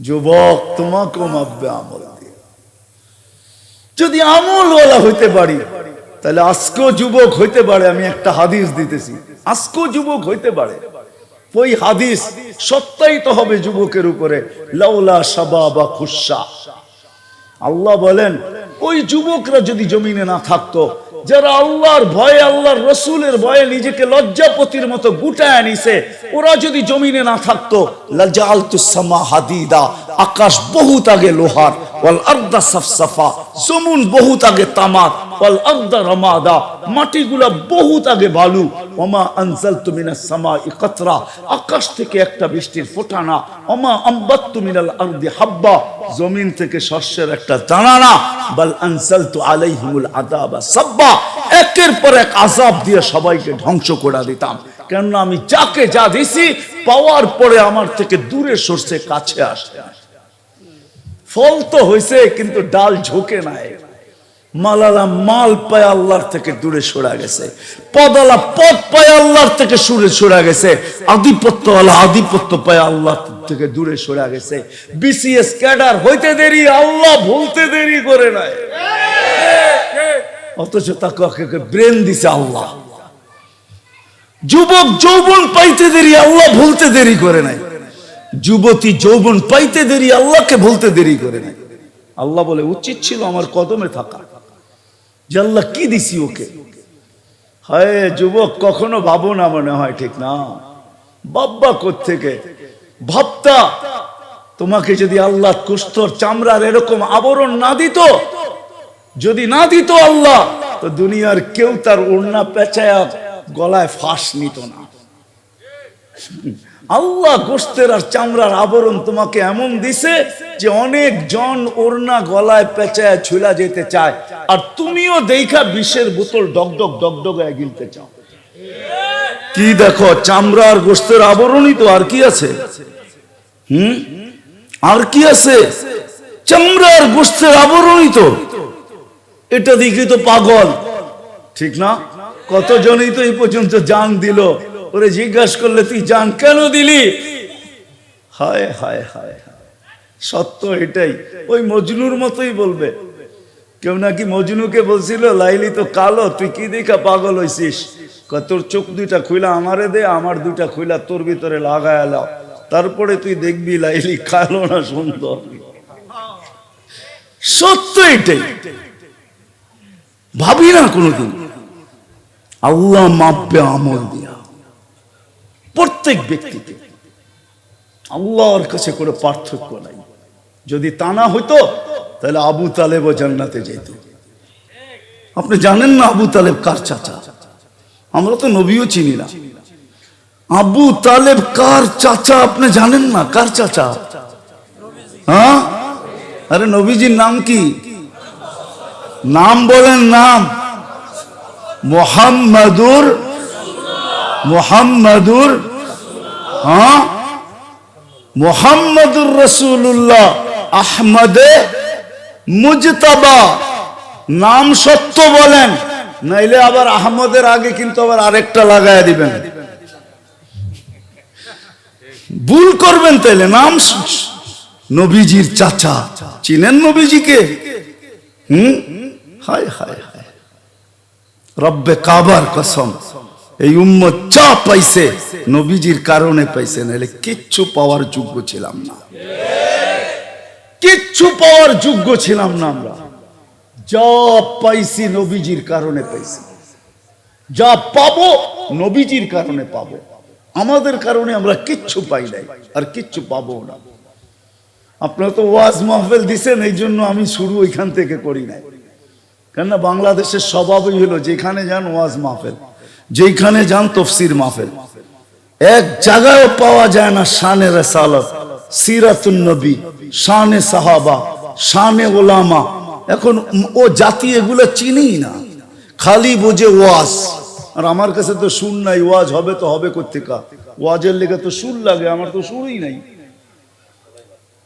যুবক, তোমাকেও মাপবে আমল দিয়ে। যদি আমলওয়ালা হইতে পারি, তাহলে আজকেও যুবক হইতে পারে, আমি একটা হাদিস দিতেছি। আজকেও যুবক হইতে পারে। ওই হাদিস সত্যায়িত হবে যুবকের উপরে, লাউলা সাবা বা খুশা। আল্লাহ বলেন, ওই যুবকরা যদি জমিনে না থাকতো যারা আল্লাহর ভয়ে, আল্লাহর রসুলের ভয়ে নিজেকে লজ্জাপতির মতো গুটায় নিছে ওরা যদি জমিনে না থাকতো লজ্জা আল তুসামা হাদিদা, আকাশ বহুত আগে লোহার। ওয়াল জমুন বহুত আগে তামাক মাটিগুলা বহুত আগে থেকে একটা শস্যের একটা সাব্বা, একের পর এক আযাব দিয়ে সবাইকে ধ্বংস করে দিতাম। কেননা আমি যাকে যা দিছি, পাওয়ার পরে আমার থেকে দূরে সরছে কাছে আসে। ফল তো হয়েছে কিন্তু ডাল ঝোঁকে নাই। মালালা মাল পায় আল্লাহর থেকে দূরে সরা গেছে। পদালা পদ পায় আল্লাহর থেকে সুরে সরা গেছে। আধিপত্য আলা আধিপত্য পায় আল্লাহ থেকে দূরে সরা গেছে। বিসিএস ক্যাডার হইতে দেরি, আল্লাহ ভুলতে দেরি করে নাই। অথচ তাকে ব্রেন দিছে আল্লাহ। যুবক যৌবন পাইতে দেরি, আল্লাহ ভুলতে দেরি করে নাই। যুবতী যৌবন পাইতে দেরি, আল্লাহকে ভুলতে দেরি করে নাই। আল্লাহ বলে, উচিত ছিল আমার কদমে থাকা। যে আল্লাহ কি দিছি ওকে? হায় যুবক, কখনো ভাবো না মনে হয়, ঠিক না? বাব্বা থেকে ভাবতা, তোমাকে যদি আল্লাহ কুস্তর চামড়ার এরকম আবরণ না দিত, যদি না দিত আল্লাহ, তো দুনিয়ার কেউ তার ওড়না পেঁচায়া গলায় ফাঁস নিত না। আল্লাহ গোস্তের আর চামড়ার আবরণ তোমাকে এমন দিছে যে অনেক জন ওড়না গলায় পেঁচায় ঝুলা যেতে চায়। আর তুমিও দেখা বিষের বোতল ডগডগ ডগডগায় গিলতে চাও। কি দেখো চামড়া আর গোস্তের আবরণই তো আর কি আছে? হুম? আর কি আছে? চামড়া আর গোস্তের আবরণই তো। এটা দেখি তো পাগল। ঠিক না? কতজনই তো এই পর্যন্ত জান দিল? ওরে জিজ্ঞাসা করলে তুই জান কেন দিলি? হায় হায় হায় সত্য এটাই। ওই মজনুর মতোই বলবে। কেউ নাকি মজনুকে বলছিল, লাইলি তো কালো, তুই কি দেখা পাগল হইছিস? তোর চোখ দুইটা খুইলা আমারে দে, আমার দুইটা খুইলা তোর ভিতরে লাগায় লাও। তারপরে তুই দেখবি লাইলি কালো না সুন্দর। সত্য এটাই। ভাবি না কোনোদিন। আল্লাহ মাপবে আমল দিয়া। প্রত্যেক ব্যক্তিকে। আল্লাহর কাছে কোনো পার্থক্য নাই। যদি তা না হইতো, তাহলে আবু তালেব জান্নাতে যেত। আপনি জানেন না আবু তালেব কার চাচা? আমরা তো নবীও চিনি না। আবু তালেব কার চাচা আপনি জানেন না? কার চাচা? হ্যাঁ? আরে নবীজির নাম কি? নাম বলেন নাম। মোহাম্মদুর মোহাম্মদুর হ্যাঁ? মোহাম্মদুর রসুল্লাহ আহমদে মুজতাবা, নাম সত্য বলেন। নাইলে আবার আহমদের আগে কিন্তু আবার আরেকটা লাগায় দিবেন। ভুল করবেন তাইলে, নাম নবীজির চাচা। চিনেন নবীজিকে? হুম? হায় হায় হায়। রব্বে কাবার কসম। এই উম্মত চা পাইছে, নবীজির কারণে পাইছে, নাহলে কিচ্ছু পাওয়ার যোগ্য ছিলাম না। কিচ্ছু পাওয়ার যোগ্য ছিলাম না আমরা। যা পাইছি নবীজির কারণে পাইছি। যা পাবো নবীজির কারণে পাবো। আমাদের কারণে আমরা কিচ্ছু পাই নাই, আর কিচ্ছু পাবো না। আপনারা তো ওয়াজ মাহফিল দিছেন, এই জন্য আমি শুরু ওইখান থেকে করি নাই। কেননা বাংলাদেশের স্বভাবই হলো, যেখানে যান ওয়াজ মাহফিল। যেখানে যান তফসির মাহফিল। এক জায়গায় পাওয়া যায় না শানে রেসালত নবী, শানে সাহাবা, শানে ওলামা। এখন ও জাতি এগুলো চিনেই না। খালি বোঝে ওয়াজ। আর আমার কাছে তো সুর নাই, ওয়াজ হবে তো হবে কোথেকা ওয়াজের লেগে তো সুর লাগে, আমার তো সুরই নাই।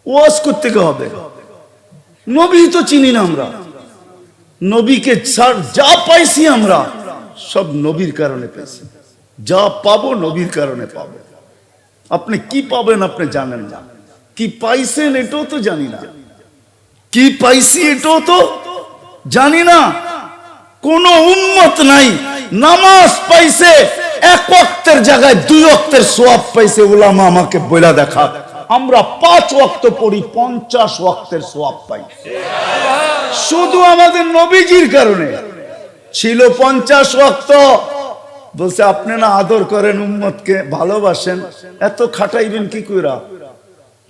ওয়াজ করতে হবে? নবী তো চিনি না আমরা। নবীকে যা পাইছি আমরা। সব নবীর কারণে পেয়েছি। যা পাবো নবীর কারণে পাবো। আপনি কি পাবেন আপনি জানেন না। কি পাইছেন এটাও তো জানি না। কি পাইছি এটাও তো জানি না। কোন উন্মত নাই। নামাজ পাইছে, এক অক্তের জায়গায় দুই অক্তের সোয়াব পাইছে ওলামা আমাকে বইলা দেখা। আমরা পাঁচ ওয়াক্ত পড়ি, পঞ্চাশ ওয়াক্তের সোয়াব পাই। শুধু আমাদের নবীজির কারণে। ছিল পঞ্চাশ ওয়াক্ত বলছে, আপনি না আদর করেন উম্মতকে, ভালোবাসেন, এত খাটাইবেন কি কইরা?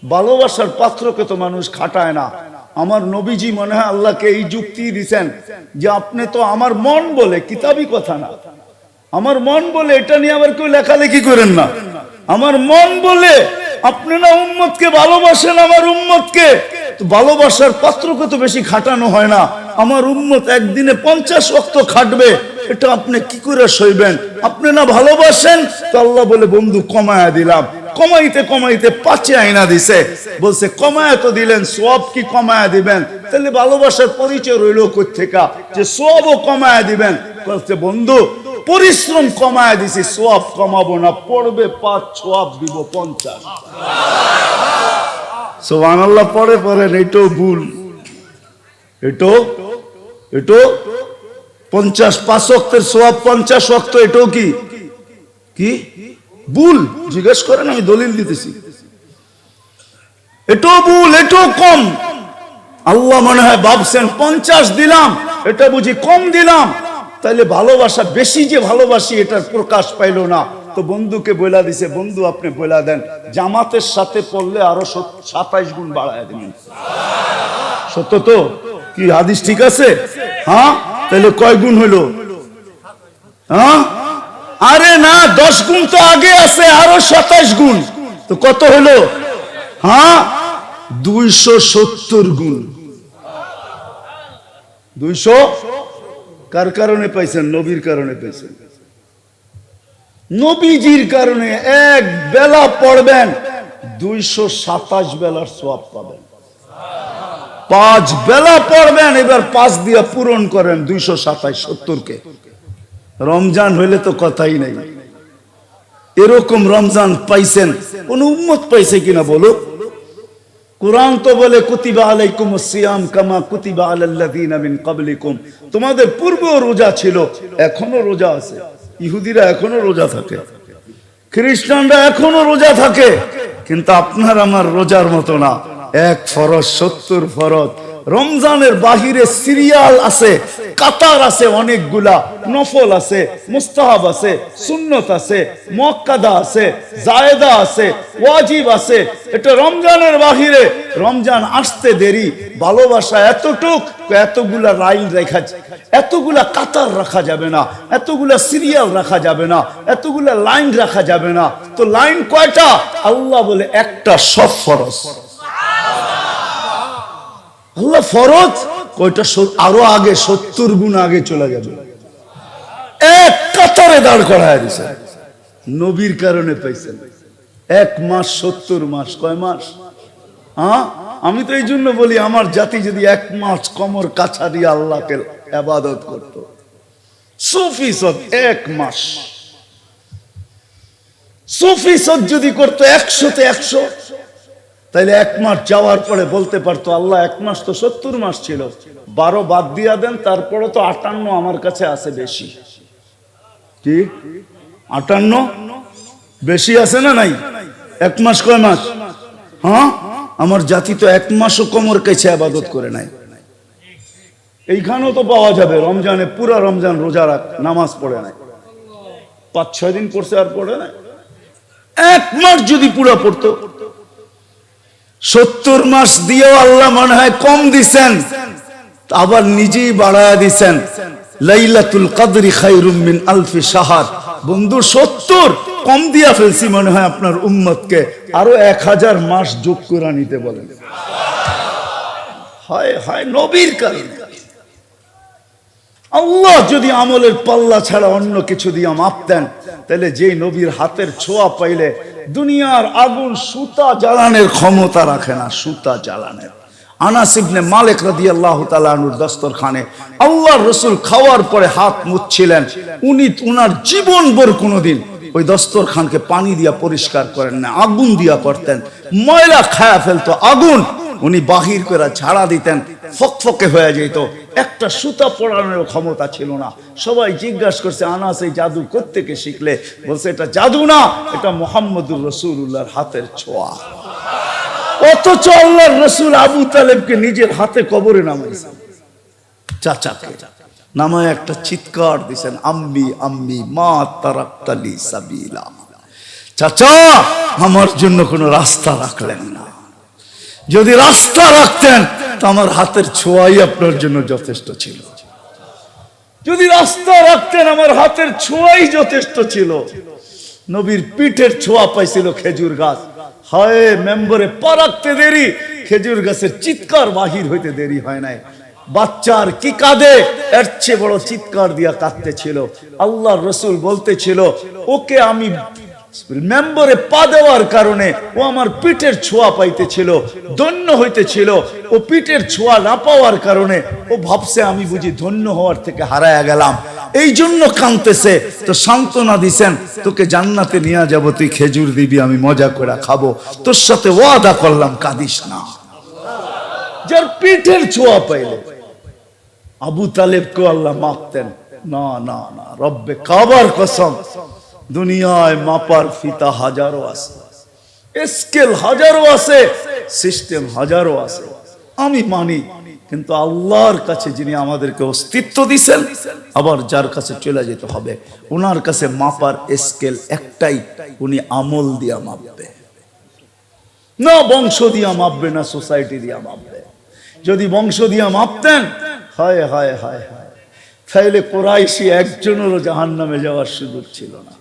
ভালোবাসার পাত্রকে তো মানুষ খাটায় না। আমার নবীজি মনে হয় আল্লাহকে এই যুক্তি দিছেন যে, আপনি তো আমার মন বলে কিতাবি কথা না। আমার মন বলে, এটা নিয়ে আবার কেউ লেখালেখি করেন না। আমার মন বলে, আপনি না উম্মতকে ভালোবাসেন, আমার উম্মতকে। তো ভালোবাসার পাত্রকে তো বেশি খাটানো হয় না। আমার উম্মত একদিনে পঞ্চাশ অক্ত খাটবে। এটা আপনি কি করে সইবেন? আপনি না ভালোবাসেন? তো আল্লাহ বলে, বন্ধু, কমায়া দিলাম। কমাইতে কমাইতে পাঁচে আইনা দিছে। বলছে, কমায়া তো দিলেন সব কি কমায়া দিবেন? তাহলে ভালোবাসার পরিচয় রইল থেকে যে সবও কমায়া দিবেন। বলছে, বন্ধু, পরিশ্রম কমায় দিছি সোয়াব কমাবো না, পড়বে পাঁচ সোয়াব দিব পঞ্চাশ। সোহান আল্লাহ পরে পড়েন এটাও ভুল। এটো এটো, পঞ্চাশ, পাঁচ অক্টের সোয়াব পঞ্চাশ অক্ট এটাও কি? কি? ভুল, জিজ্ঞেস করেন, আমি দলিল দিতেছি। এটাও ভুল, এটাও কম। আল্লাহ মনে হয় ভাবছেন, পঞ্চাশ দিলাম, এটা বুঝি কম দিলাম। তাইলে ভালোবাসা বেশি যে ভালোবাসি, এটার প্রকাশ পাইল না। তো বন্ধুকে বইলা দিছে, বন্ধু আপনি বইলা দেন, জামাতের সাথে পড়লে আরও সাতাইশ গুণ বাড়ায় দিবেন। সত্য তো? কি হাদিস ঠিক আছে? হ্যাঁ? তাহলে কয় গুণ হইল হ্যাঁ? আরে না, দশ গুণ তো আগে আছে, আরও সাতাইশ গুণ। তো কত হলো? হ্যাঁ? দুইশো সত্তর গুণ। দুইশো? কার কারণে পাইছেন? নবীর কারণে পাইছেন। নবীজির কারণে এক বেলা পড়বেন, দুইশো সাতাশ বেলার সোয়াব পাবেন। পাঁচ বেলা পড়বেন, এবার পাঁচ দিয়া পূরণ করেন দুইশো সাতাশ সত্তরকে। রমজান হইলে তো কথাই নাই। এরকম রমজান পাইছেন, কোন উম্মত পাইছে কিনা বলো? কোরআন তো বলে, কুতিবা আলাইকুম সিয়াম কামা কুতিবা আলাল্লাযিনা মিন ক্বাবলিকুম। তোমাদের পূর্বেও রোজা ছিল, এখনও রোজা আছে। ইহুদিরা এখনও রোজা থাকে। খ্রিস্টানরা এখনও রোজা থাকে। কিন্তু আপনার আমার রোজার মতো না। এক ফরজ, সত্তর ফরজ। রমজানের বাহিরে সিরিয়াল আছে, কাতার আছে অনেকগুলা, নফল আছে, মুস্তাহাব আছে, সুন্নত আছে মক্কাদা আছে, জায়েদা আছে, ওয়াজিব আছে। এটা রমজানের বাহিরে, রমজান আসতে দেরি, ভালোবাসা এতটুক, এতগুলা লাইন রেখা, এতগুলা কাতার রাখা যাবে না, এতগুলা সিরিয়াল রাখা যাবে না, এতগুলা লাইন রাখা যাবে না। তো লাইন কয়টা? আল্লাহ বলে একটা সব ফরজ। আল্লাহ, ফরজ? কয়টা আরও আগে, সত্তর গুণ আগে চলে যাবে এক কাতারে দাঁড় করায় দিছে। নবীর কারণে পাইছেন। এক মাস, সত্তর মাস, কয় মাস? আমি তো এই জন্য বলি, আমার জাতি যদি এক মাস কমর কাছা দিয়ে আল্লাহকে আবাদত করত। সুফি সদ এক মাস। সুফি সদ যদি করতো একশোতে একশো তাইলে এক মাস যাওয়ার পরে বলতে পারতো, আল্লাহ, এক মাস তো সত্তর মাস ছিল। বারো বাদ দিয়া দেন তারপরে তো আটান্ন আমার কাছে আছে বেশি। কি? আটান্ন? বেশি আছে না নাই? এক মাস কয় মাস? হ্যাঁ? আমার জাতি তো এক মাসও কমর কাছে আবাদত করে নাই। এইখানেও তো পাওয়া যাবে, রমজানে পুরা রমজান রোজা রাখ, নামাজ পড়ে নাই। পাঁচ ছয় দিন পড়ছে আর পড়ে নাই। এক মাস যদি পুরা পড়তো। সত্তর মাস দিয়েও আল্লাহ মনে হয় কম দিছেন। আবার নিজেই বাড়ায়া দিছেন। লাইলাতুল কদরি খাইরুম মিন আলফি শাহার। বন্ধু, সত্তর কম দিয়া ফেলছি মনে হয় আপনার উম্মতকে। আরও এক হাজার মাস যোগ করে নিতে বলেন। হায় হায়, নবীর কারণে। আল্লাহ যদি আমলের পাল্লা ছাড়া অন্য কিছু দিয়ে মাপতেন তাহলে যেই নবীর হাতের ছোঁয়া পাইলে দুনিয়ার আগুন সুতা জ্বালানের ক্ষমতা রাখে না, সুতা জ্বালানের। আল্লাহর রাসূল খাওয়ার পরে হাত মুছছিলেন। উনি উনার জীবন ভর কোনোদিন ওই দস্তরখানকে পানি দিয়া পরিষ্কার করেন না, আগুন দিয়া করতেন ময়লা খায়া ফেলতো, আগুন উনি বাহির করে ঝাড়া দিতেন ফকফকে হয়ে যেত। একটা সুতা পড়ানোর ক্ষমতা ছিল না। সবাই জিজ্ঞাসা করছে, আনাস, এই জাদু কোত্থেকে শিখলে? বলছে, এটা জাদু না, এটা মোহাম্মদুর রসুল্লাহর হাতের ছোঁয়া। অথচ আল্লাহর রসুল আবু তালেবকে নিজের হাতে কবরে নামাইছে। চাচাকে। নামায় একটা চিৎকার দিছেন, আম্মি আম্মি, মা তারাক্তালি সাবিলা। চাচা, আমার জন্য কোনো রাস্তা রাখলেন না। যদি রাস্তা রাখতেন, তো আমার হাতের ছোঁয়াই আপনার জন্য যথেষ্ট ছিল। যদি রাস্তা রাখতেন, আমার হাতের ছোঁয়াই যথেষ্ট ছিল। নবীর পিঠের ছোঁয়া পাইছিল খেজুর গাছ। হয়, মেম্বরে পা রাখতে দেরি, খেজুর গাছের চিৎকার বাহির হইতে দেরি হয় নাই। বাচ্চার কি কাঁদে? এর চেয়ে বড় চিৎকার দিয়া কাঁদতেছিল আল্লাহ রসুল বলতেছিল ওকে আমি মেম্বরে পা দেওয়ার কারণে ও আমার পিঠের ছোঁয়া পাইতেছিল, ধন্য হইতেছিল। ও পিঠের ছোঁয়া না পাওয়ার কারণে ও ভাবছে আমি বুঝি ধন্য হওয়ার থেকে হারায়া গেলাম। এই জন্য কাঁদতেছে। তো সান্ত্বনা দিছেন, তোকে জান্নাতে নিয়ে যাব, তুই খেজুর দিবি, আমি মজা করে খাব। তোর সাথে ওয়াদা করলাম, কাঁদিস না। যার পিঠের ছোঁয়া পাইলে, আবু তালেবকে আল্লাহ মাপতেন না না না, রব্বে কাবার কসম। দুনিয়ায় মাপার ফিতা হাজারো আছে। স্কেল হাজারো আছে, সিস্টেম হাজারো আছে। আমি মানি, কিন্তু আল্লাহর কাছে যিনি আমাদেরকে অস্তিত্ব দিছেন, আবার যার কাছে চলে যেতে হবে। ওনার কাছে মাপার স্কেল একটাই, উনি আমল দিয়া মাপবে। না বংশ দিয়া মাপবে, না সোসাইটি দিয়া মাপবে। যদি বংশ দিয়া মাপতেন, হায় হায় হায় হায়। তাইলে কোরাইশি একজনেরও জাহান নামে যাওয়ার সুযোগ ছিল না।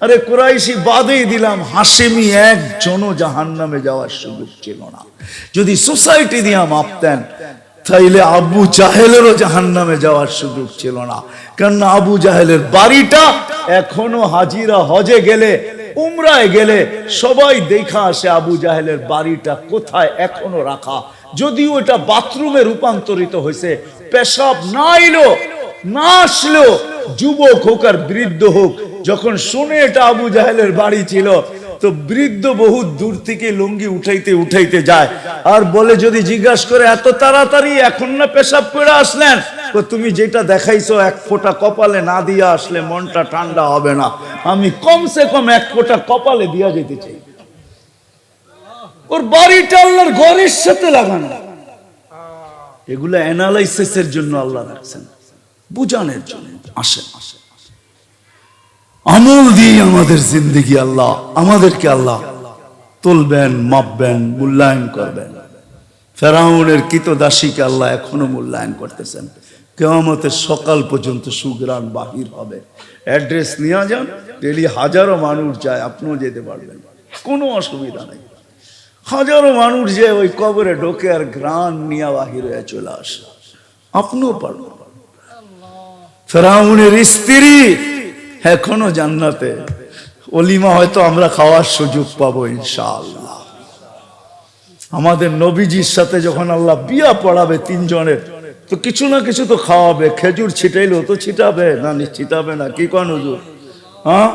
আরে কোরাইশি বাদেই দিলাম। হাসেমি একজনও জাহান নামে যাওয়ার সুযোগ ছিল না। যদি সোসাইটি দিয়া মাপতেন তাইলে আবু জাহেলেরও জাহান নামে যাওয়ার সুযোগ ছিল না। কেননা আবু জাহেলের বাড়িটা এখনও হাজিরা হজে গেলে, উমরায় গেলে সবাই দেখা আসে আবু জাহেলের বাড়িটা কোথায় এখনও রাখা। যদিও এটা বাথরুমে রূপান্তরিত হয়েছে, পেশাব না এলো না আসলো যুবক হোক আর বৃদ্ধ হোক, যখন শুনে এটা আবু জাহেলের বাড়ি ছিল, তো বৃদ্ধ বহু দূর থেকে লুঙ্গি উঠাইতে উঠাইতে যায় আর বলে, যদি জিজ্ঞাসা করে, এত তাড়াতাড়ি এখন না পেশাব করে আসলেন? তো তুমি যেটা দেখাইছো, এক ফোঁটা কপালে না দিয়া আসলে মনটা ঠান্ডা হবে না। আমি কমসে কম এক ফোঁটা কপালে দিয়া যেতে চাই। ওর বাড়িটা আল্লাহর ঘরের সাথে লাগানো। এগুলো অ্যানালাইসিসের জন্য আল্লাহ রাখছেন। বুঝানোর জন্য আসেন আমল দিয়ে আমাদের জিন্দগি আল্লাহ, আমাদেরকে আল্লাহ তুলবেন, মাপবেন, মূল্যায়ন করবেন। ফেরাউনের কিতদাসীকে আল্লাহ এখনও মূল্যায়ন করতেছেন। কেয়ামতের সকাল পর্যন্ত সুগ্রাণ বাহির হবে। অ্যাড্রেস নিয়ে যান ডেলি হাজারো মানুষ যায়, আপনিও যেতে পারবেন। কোনো অসুবিধা নেই। হাজারো মানুষ যে ওই কবরে ঢোকে আর গ্রান নিয়ে বাহির হয়ে চলে আসে। আপনিও পারবেন। ফেরাউনের স্ত্রী এখনও জান্নাতে। অলিমা হয়তো আমরা খাওয়ার সুযোগ পাবো ইনশাআল্লাহ। আমাদের নবীজির সাথে যখন আল্লাহ বিয়া পড়াবে তিনজনের, তো কিছু না কিছু তো খাওয়াবে। খেজুর ছিটাইলেও তো ছিটাবে, না ছিটাবে না, কি কন হুজুর? হ্যাঁ?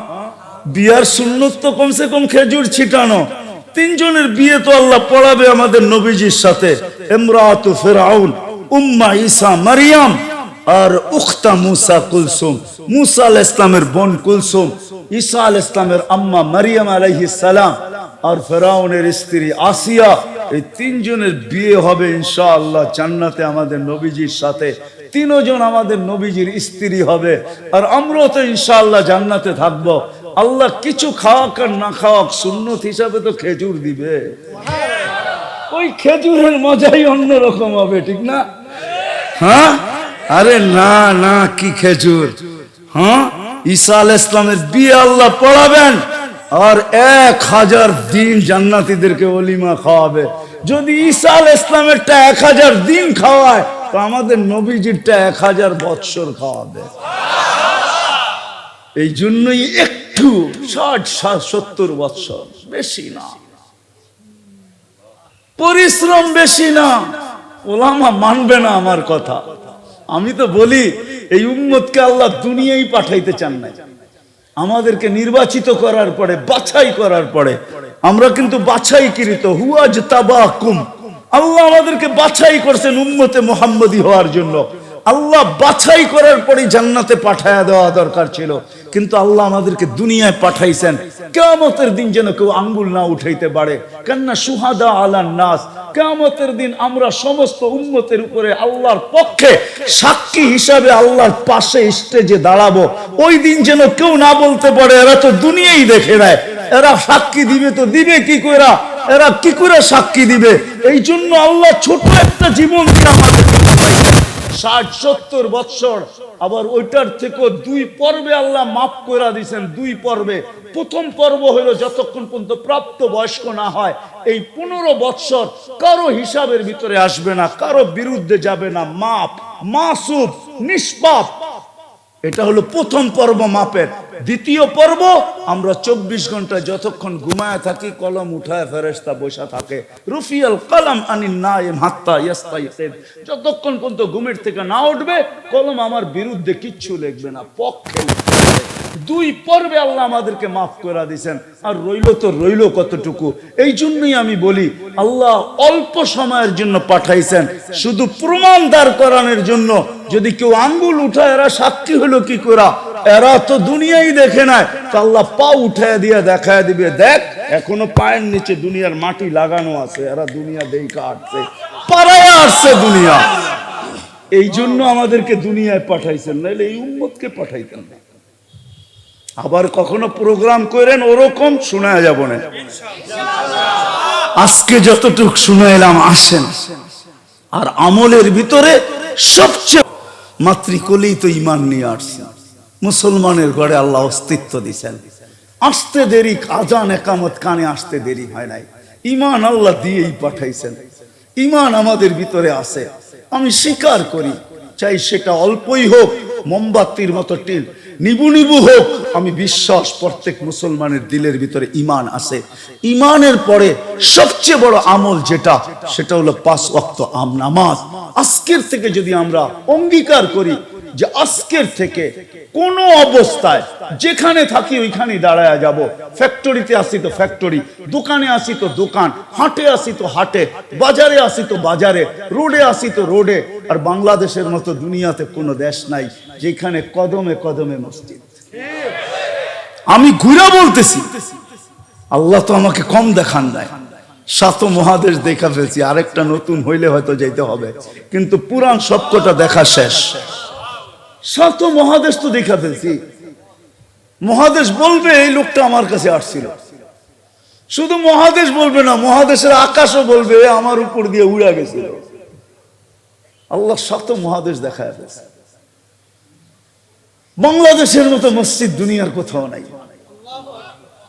বিয়ার সুন্নত তো কমসে কম খেজুর ছিটানো। তিনজনের বিয়ে তো আল্লাহ পড়াবে আমাদের নবীজির সাথে। এমরাত ফেরাউন, উম্মা ঈসা মারিয়াম আর উখতা মুসা কুলসুম মুসা আল ইসলামের বোন কুলসুম ঈসা আল ইসলামের আম্মা মারিয়াম আলাইহিস সালাম আর ফেরাউনের স্ত্রী আসিয়া এই তিনজনের বিয়ে হবে ইনশাআল্লাহ জান্নাতে আমাদের নবীজির সাথে। তিনজন আমাদের নবীজির স্ত্রী হবে আর আমরাও তো ইনশাআল্লাহ জান্নাতে থাকব। আল্লাহ কিছু খাওয়াক আর না খাওয়াক সুন্নত হিসাবে তো খেজুর দিবে। ওই খেজুরের মজাই অন্যরকম হবে ঠিক না? হ্যাঁ? আরে না না, কি খেজুর? হ্যাঁ? ঈসা আল ইসলামের বিয়ে আল্লাহ পড়াবেন আর এক হাজার দিন জান্নাতীদেরকে অলিমা খাওয়াবে। যদি ঈসা আল ইসলামেরটা এক হাজার দিন খাওয়ায়, তো আমাদের নবীজিরটা এক হাজার বৎসর খাওয়াবে। এই জন্যই একটু ষাট সত্তর বৎসর বেশি না। পরিশ্রম বেশি না। ওলামা মানবে না আমার কথা। আমি তো বলি, এই উম্মতকে আল্লাহ দুনিয়ায় পাঠাইতে চান না আমাদেরকে নির্বাচিত করার পরে, বাছাই করার পরে, আমরা কিন্তু বাছাই বাছাইকৃত হুয়াজ তাবা কুম আল্লাহ আমাদেরকে বাছাই করছেন উম্মতে মোহাম্মদী হওয়ার জন্য। আল্লাহ বাছাই করার পরে জান্নাতে পাঠায়া দেওয়া দরকার ছিল। কিন্তু আল্লাহ আমাদেরকে দুনিয়ায় পাঠাইছেন। কেমতের দিন যেন কেউ আঙ্গুল না উঠাইতে পারে। কেননা সুহাদা আলান নাস। কেমতের দিন আমরা সমস্ত উন্মতের উপরে আল্লাহর পক্ষে সাক্ষী হিসাবে আল্লাহর পাশে স্টেজে দাঁড়াবো। ওই দিন যেন কেউ না বলতে পারে, এরা তো দুনিয়াই দেখে নেয়। এরা সাক্ষী দিবে তো দিবে কি করে এরা কি করে সাক্ষী দিবে? এই জন্য আল্লাহ ছোট একটা জীবন দিয়ে আমাদের ষাট, সত্তর বৎসর, আবার ওইটার থেকে দুই পর্বে আল্লাহ মাফ করে দিয়েছেন দুই পর্বে। প্রথম পর্ব হলো যতক্ষণ পর্যন্ত প্রাপ্ত বয়স্ক না হয়, এই পনেরো বৎসর কারও হিসাবের ভিতরে আসবে না, কারও বিরুদ্ধে যাবে না, মাপ মাসুফ নিষ্পাপ। এটা হলো প্রথম পর্ব মাপের। দ্বিতীয় পর্ব, আমরা চব্বিশ ঘণ্টা যতক্ষণ ঘুমায় থাকি, কলম উঠায় ফেরেস্তা বসা থাকে। রুফিয়াল কলম আনিন নাইম হাত্তা ইয়াস্তাইসিদ যতক্ষণ পর্যন্ত ঘুমের থেকে না উঠবে, কলম আমার বিরুদ্ধে কিচ্ছু লিখবে না, পক্ষে দুই পর্বে আল্লাহ আমাদেরকে মাফ করে দিয়েছেন, আর রইল তো রইল কতটুকু। এই জন্যই আমি বলি, আল্লাহ অল্প সময়ের জন্য পাঠাইছেন। শুধু প্রমাণ দাঁড় করানোর জন্য, যদি কেউ আঙ্গুল উঠায়, এরা সাক্ষী হলো কি করা? এরা তো দুনিয়াই দেখে নাই। তো আল্লাহ পা উঠায় দিয়ে দেখায় দিবে। দেখ, এখনও পায়ের নিচে দুনিয়ার মাটি লাগানো আছে। এরা দুনিয়া দেখা আসছে পাড়ায় আসছে দুনিয়া। এই জন্য আমাদেরকে দুনিয়ায় পাঠাইছেন। নাহলে এই উম্মতকে পাঠাইতেন। না আবার কখনো প্রোগ্রাম করেন, ওরকম শোনা যাব না। আজকে যতটুক শুনে এলাম আসেন। আর আমলের ভিতরে সবচেয়ে মাতৃকলেই তো ইমান নিয়ে আসছে মুসলমানের ঘরে আল্লাহ অস্তিত্ব দিছেন। আসতে দেরি, আজান, একামত কানে আসতে দেরি হয় নাই। ইমান আল্লাহ দিয়েই পাঠাইছেন। ইমান আমাদের ভিতরে আছে। আমি স্বীকার করি, চাই সেটা অল্পই হোক, মোমবাতির মতো টিল, নিবু নিবু হোক। আমি বিশ্বাস, প্রত্যেক মুসলমানের দিলের ভিতরে ইমান আছে। ইমানের পরে সবচেয়ে বড় আমল যেটা, সেটা হলো পাঁচ ওয়াক্ত আম নামাজ আজকের থেকে যদি আমরা অঙ্গীকার করি যে আজকের থেকে কোন অবস্থায় যেখানে থাকি ওইখানে দাঁড়ায় যাব। ফ্যাক্টরিতে আসি তো ফ্যাক্টরি দোকানে আসি তো দোকান, হাটে আসি তো হাটে, বাজারে আসি তো বাজারে, রোডে আসি তো রোডে। আর বাংলাদেশের মতো দুনিয়াতে কোনো দেশ নাই যেখানে কদমে কদমে মসজিদ। আমি ঘুরে বলতেছি, আল্লাহ তো আমাকে কম দেখান নাই। সাত মহাদেশ দেখা ফেলছি, আরেকটা নতুন হইলে হয়তো যেতে হবে। কিন্তু পুরাণ সবকটা দেখা শেষ। সাত মহাদেশ তো দেখা ফেলছি। মহাদেশ বলবে এই লোকটা আমার কাছে আসছিল। শুধু মহাদেশ বলবে না, মহাদেশের আকাশও বলবে আমার উপর দিয়ে উড়া গেছিল। আল্লাহ শত মহাদেশ দেখায় ফেলছে। বাংলাদেশের মতো মসজিদ দুনিয়ার কোথাও নাই।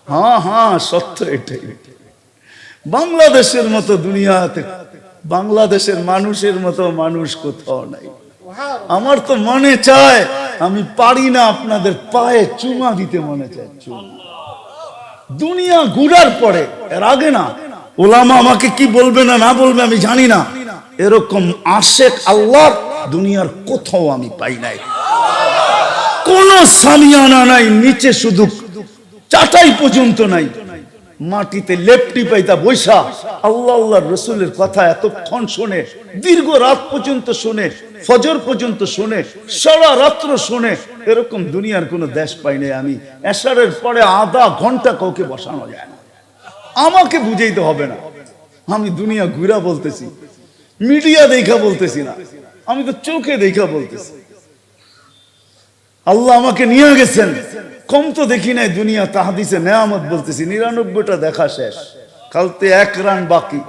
হ্যাঁ হ্যাঁ সত্য এটাই। বাংলাদেশের মতো দুনিয়াতে, বাংলাদেশের মানুষের মতো মানুষ কোথাও নাই। আমার তো মনে চায়, আমি পারি না আপনাদের পায়ে চুমা দিতে মনে চায়। চুমা দুনিয়া ঘুরার পরে, এর আগে না, ওলামা আমাকে কি বলবে না না বলবে আমি জানি না। এরকম আশেক আল্লাহ দুনিয়ার কোথাও আমি পাই নাই। কোন সামিয়ানা নাই, নিচে শুধু চাটাই পর্যন্ত নাই। মাটিতে লেপটি পাইতা বৈশা, আল্লাহ আল্লাহ রসুলের কথা এতক্ষণ শোনে, দীর্ঘ রাত পর্যন্ত শোনে, ফজর পর্যন্ত শোনে, সারা রাত্র শুনে, এরকম দুনিয়ার কোনো দেশ পাই নাই আমি। এসারের পরে আধা ঘণ্টা কাউকে বসানো যায় না। আমাকে বুঝাইতে হবে না। আমি দুনিয়া ঘুরা বলতেছি, মিডিয়া দেখা বলতেছি না। আমি তো চোখে দেখা বলতেছি। আল্লাহ আমাকে নিয়ে গেছেন। কম তো দেখি নাই দুনিয়া তাহাদিসে নেয়ামত বলতেছি, নিরানব্বইটা দেখা শেষ। কালতে এক রান বাকি।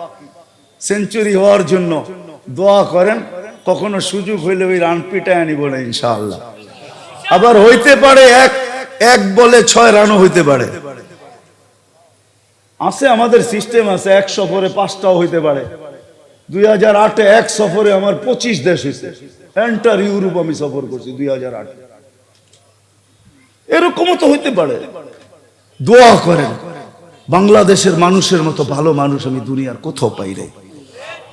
সেঞ্চুরি হওয়ার জন্য দোয়া করেন, কখনো সুযোগ হইলে ওই রান পিটায় আনি বলে ইনশাআল্লাহ। আবার হইতে পারে এক এক বলে ছয় রানও হইতে পারে। আছে আমাদের সিস্টেম আছে, এক সফরে পাঁচটাও হইতে পারে। দুই হাজার আটে এক সফরে আমার পঁচিশ দেশ হয়েছে এন্টার ইউরোপ আমি সফর করছি দুই হাজার আটে। এরকমও তো হইতে পারে। দোয়া করেন, বাংলাদেশের মানুষের মতো ভালো মানুষ আমি দুনিয়ার কোথাও পাই রে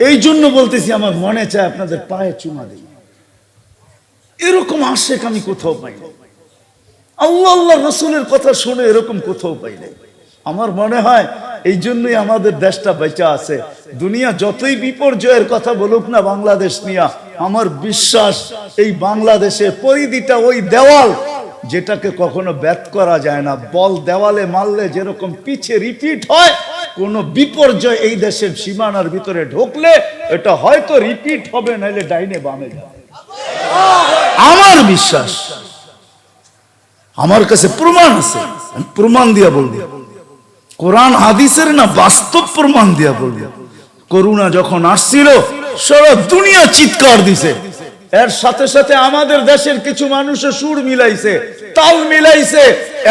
এই জন্য বলতেছি, আমার মনে চায় আপনাদের পায়ে চুমা দিই। এরকম আশেক আমি কোথাও পাই। আল্লাহ আল্লাহ রসুলের কথা শুনে এরকম কোথাও পাই নাই। আমার মনে হয়, এই জন্যই আমাদের দেশটা বেঁচে আছে। দুনিয়া যতই বিপর্যয়ের কথা বলুক না, বাংলাদেশ নিয়ে, আমার বিশ্বাস, এই বাংলাদেশের পরিধিটা ওই দেওয়াল যেটাকে কখনো ব্যাত করা যায় না। বল দেওয়ালে মারলে যেরকম পিছে রিপিট হয়, কোন বিপর্যয় এই দেশের সীমানার ভিতরে ঢুকলে এটা হয়তো রিপিট হবে, নাইলে ডাইনে বামে যাবে। আমার বিশ্বাস, আমার কাছে প্রমাণ আছে প্রমাণ দিয়া বলব। কোরআন হাদিসের না বাস্তব প্রমাণ দিয়া বলব। করুণা যখন আসছিল, সারা দুনিয়া চিৎকার দিছে। এর সাথে সাথে আমাদের দেশের কিছু মানুষের সুর মিলাইছে, তাল মিলাইছে।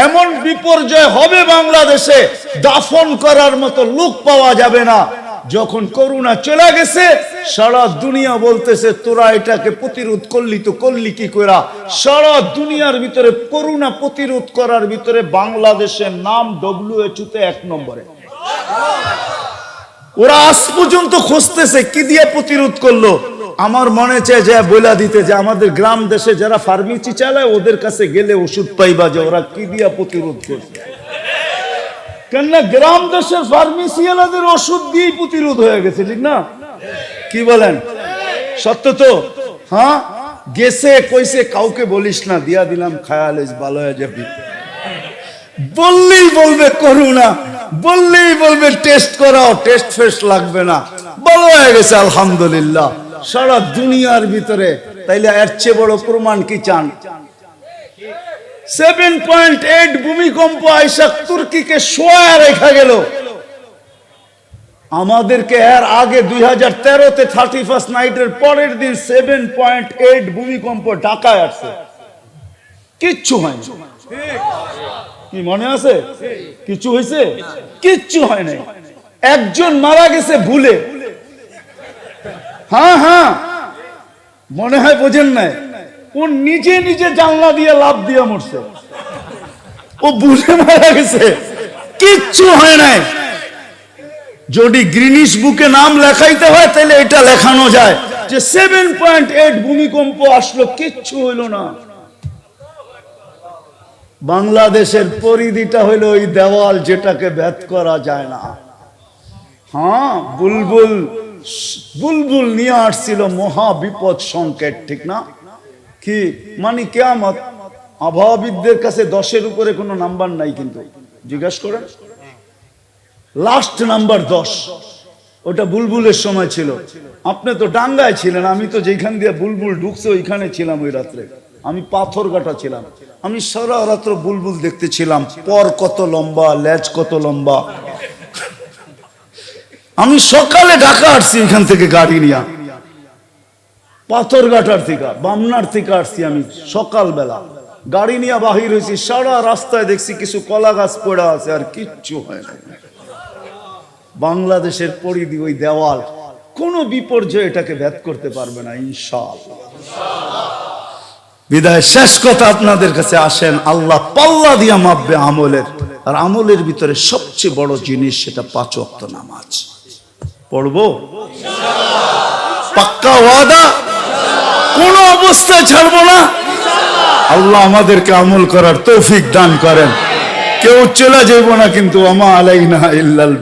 এমন বিপর্যয় হবে বাংলাদেশে, দাফন করার মতো লোক পাওয়া যাবে না। যখন করুণা চলে গেছে, সারা দুনিয়া বলতেছে, তোরা এটাকে প্রতিরোধ করলি তো করলি কি করা সারা দুনিয়ার ভিতরে করুণা প্রতিরোধ করার ভিতরে বাংলাদেশের নাম ডব্লিউএচও তে এক নম্বরে। ওরা আজ পর্যন্ত খুঁজতেছে, কি দিয়ে প্রতিরোধ করল? আমার মনে চায় যে বইলা দিতে যে আমাদের গ্রাম দেশে যারা ফার্মেসি চালায়, ওদের কাছে গেলে ওষুধ পাইবা যে ওরা কি দিয়া প্রতিরোধ করছে কেননা গ্রাম দেশের ফার্মেসিয়ালাদের ওষুধ দিয়েই প্রতিরোধ হয়ে গেছে, ঠিক না? কি বলেন? সত্য তো? হ্যাঁ? গেছে, কইছে, কাউকে বলিস না, দিয়া দিলাম খায়াল ভালো হয়ে যাবি। বললেই বলবে করুণা, বললেই বলবে টেস্ট করাও, টেস্ট ফেস্ট লাগবে না। ভালো হয়ে গেছে, আলহামদুলিল্লাহ। সারা দুনিয়ার ভিতরে তাইলে এর চেয়ে বড় প্রমাণ কি চান? সেভেন পয়েন্ট এইট ভূমিকম্প আইসা তুর্কিকে শোয়া রেখা গেল। আমাদেরকে এর আগে দুই হাজার তেরোতে থার্টি ফার্স্ট নাইটের পরের দিন সেভেন পয়েন্ট এইট ভূমিকম্প ঢাকায় আসছে। কিচ্ছু হয়নি। কি মনে আছে? কিছু হয়েছে কিচ্ছু হয় নাই একজন মারা গেছে ভুলে। হ্যাঁ হ্যাঁ। মনে হয় বোঝেন নাই। ও নিজে নিজে জানলা দিয়ে লাভ দিয়ে মরছে। ও বুঝে মারা গেছে। কিচ্ছু হয় নাই। যদি গ্রিনিশ বুকে নাম লেখাইতে হয়, তাহলে এটা লেখানো যায়। যে সেভেন পয়েন্ট এইট ভূমিকম্প আসলো, কিচ্ছু হইল না। বাংলাদেশের পরিধিটা হইল ওই দেওয়াল যেটাকে ভেদ করা যায় না। হ্যাঁ বুলবুল বুলবুল নিয়ে আসছিল মহা বিপদ সংকেত, ঠিক না? কি? মানে কেয়ামত? আবহাওয়াবিদদের কাছে দশের উপরে কোনো নাম্বার নাই কিন্তু। জিজ্ঞেস করেন। লাস্ট নাম্বার দশ। ওটা বুলবুলের সময় ছিল। আপনি তো ডাঙ্গায় ছিলেন, আমি তো যেখান দিয়ে বুলবুল ঢুকছে ওইখানে ছিলাম ওই রাত্রে। আমি পাথর কাটা ছিলাম। আমি সারা রাত্র বুলবুল দেখতেছিলাম পর কত লম্বা, লেজ কত লম্বা। আমি সকালে ঢাকা আসছি এখান থেকে গাড়ি নিয়ে। পাথরঘাটার থেকে বামনার থেকে আসছি আমি সকালবেলা। গাড়ি নিয়ে বাহির হয়েছি, সারা রাস্তায় দেখছি কিছু কলা গাছ পড়া আছে আর কিচ্ছু হয় না। বাংলাদেশের পরিধি ওই দেওয়াল, কোন বিপর্যয় এটাকে ভেদ করতে পারবে না ইনশাল বিদায়, শেষ কথা আপনাদের কাছে আসেন, আল্লাহ পাল্লা দিয়া মাপবে আমলের। আর আমলের ভিতরে সবচেয়ে বড় জিনিস সেটা পাঁচ অক্ত নামাজ। পড়ব? পাক্কা ওয়াদা? কোন অবস্থায় ছাড়ব না। আল্লাহ আমাদেরকে আমল করার তৌফিক দান করেন। কেউ চলে যাইব না কিন্তু আমা আলাইনা ইল্লাল